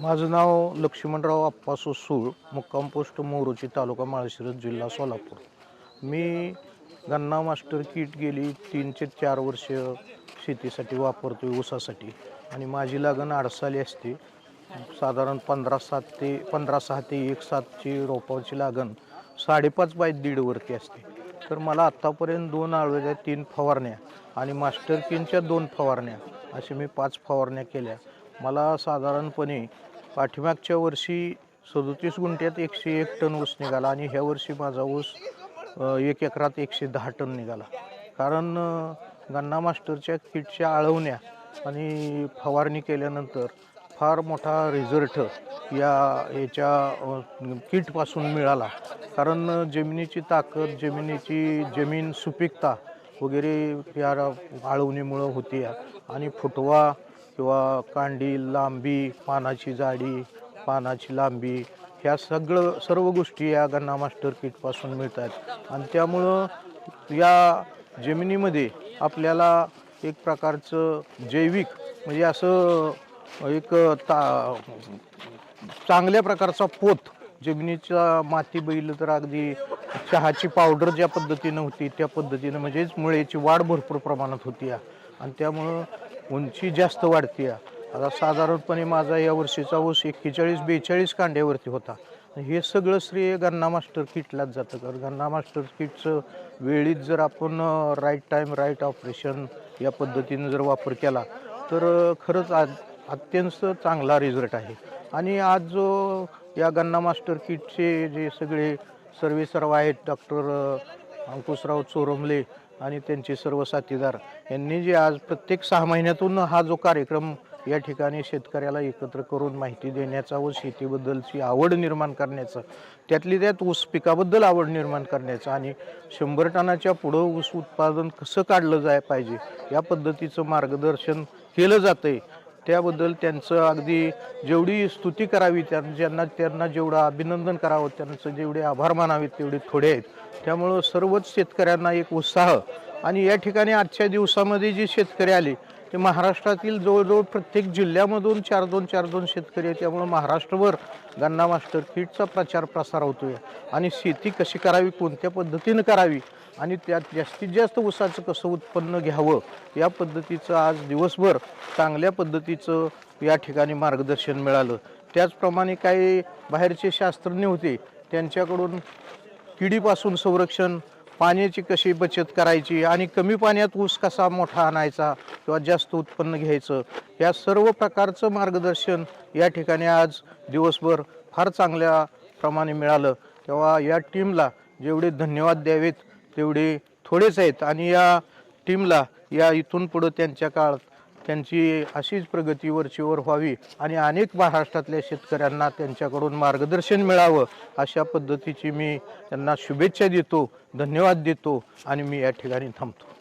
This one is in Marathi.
माझं नाव लक्ष्मणराव अप्पासो सूळ मुक्काम पोस्ट मोरोची तालुका माळशिरस जिल्हा सोलापूर. मी गन्ना मास्टर किट गेली तीन ते चार वर्ष शेतीसाठी वापरतो ऊसासाठी. आणि माझी लागण आडसाली असते. साधारण पंधरा सात ते पंधरा सहा ते एक सातची रोपाची लागण साडेपाच बाय दीडवरती असते. तर मला आत्तापर्यंत दोन आळव्याच्या तीन फवारण्या आणि मास्टर किनच्या दोन फवारण्या असे मी पाच फवारण्या केल्या. मला साधारणपणे पाठीमागच्या वर्षी सदोतीस गुंठ्यात एकशे एक टन ऊस निघाला आणि ह्या वर्षी माझा ऊस एक एकरात एकशे दहा टन निघाला. कारण गन्ना मास्टरच्या किटच्या आळवण्या आणि फवारणी केल्यानंतर फार मोठा रिझल्ट या याच्या किटपासून मिळाला. कारण जमिनीची ताकद जमिनीची जमीन सुपीकता वगैरे या आळवणीमुळं होती आणि फुटवा किंवा कांडी लांबी पानाची जाडी पानाची लांबी ह्या सगळं सर्व गोष्टी या गन्ना मास्टर किटपासून मिळतात आणि त्यामुळं या जमिनीमध्ये आपल्याला एक प्रकारचं जैविक म्हणजे असं एक ता चांगल्या प्रकारचा पोत जमिनीचा माती बैल तर अगदी चहाची पावडर ज्या पद्धतीनं होती त्या पद्धतीनं म्हणजेच मुळेची वाढ भरपूर प्रमाणात होती या. आणि त्यामुळं उंची जास्त वाढते आहे. आता साधारणपणे माझा या वर्षीचा ऊस एक्केचाळीस बेचाळीस कांड्यावरती होता. हे सगळं श्रेय गन्ना मास्टर किटलाच जातं. कारण गन्ना मास्टर किटचं वेळीच जर आपण राईट टाईम राईट ऑपरेशन या पद्धतीनं जर वापर केला तर खरंच आज अत्यंत चांगला रिझल्ट आहे. आणि आज जो या गन्ना मास्टर किटचे जे सगळे सर्वे सर्व आहेत डॉक्टर अंकुशराव चोरमले आणि त्यांचे सर्व साथीदार यांनी जे आज प्रत्येक सहा महिन्यातून हा जो कार्यक्रम या ठिकाणी शेतकऱ्याला एकत्र करून माहिती देण्याचा व शेतीबद्दलची आवड निर्माण करण्याचा त्यातली त्यात ऊस पिकाबद्दल आवड निर्माण करण्याचं आणि शंभर टनाच्या पुढं ऊस उत्पादन कसं काढलं जाय पाहिजे या पद्धतीचं मार्गदर्शन केलं जातं आहे त्याबद्दल त्यांचं अगदी जेवढी स्तुती करावी त्यांना ज्यांना त्यांना जेवढं अभिनंदन करावं त्यांचं जेवढे आभार मानावेत तेवढे थोडे आहेत. त्यामुळं सर्वच शेतकऱ्यांना एक उत्साह. आणि या ठिकाणी आजच्या दिवसामध्ये जे शेतकरी आले ते महाराष्ट्रातील जवळजवळ प्रत्येक जिल्ह्यामधून चार दोन चार दोन शेतकरी आहेत. त्यामुळं महाराष्ट्रभर गन्ना मास्टर किटचा प्रचार प्रसार होतो आहे आणि शेती कशी करावी कोणत्या पद्धतीनं करावी आणि त्यात जास्तीत जास्त ऊसाचं कसं उत्पन्न घ्यावं या पद्धतीचं आज दिवसभर चांगल्या पद्धतीचं या ठिकाणी मार्गदर्शन मिळालं. त्याचप्रमाणे काही बाहेरचे शास्त्रज्ञ होते त्यांच्याकडून किडीपासून संरक्षण पाण्याची कशी बचत करायची आणि कमी पाण्यात ऊस कसा मोठा आणायचा किंवा जास्त उत्पन्न घ्यायचं या सर्व प्रकारचं मार्गदर्शन या ठिकाणी आज दिवसभर फार चांगल्या प्रमाणे मिळालं. तेव्हा या टीमला जेवढे धन्यवाद द्यावेत तेवढे थोडेच आहेत. आणि या टीमला या इथून पुढं त्यांच्या काळात त्यांची अशीच प्रगती वरचीवर व्हावी आणि अनेक महाराष्ट्रातल्या शेतकऱ्यांना त्यांच्याकडून मार्गदर्शन मिळावं अशा पद्धतीची मी त्यांना शुभेच्छा देतो धन्यवाद देतो आणि मी या ठिकाणी थांबतो.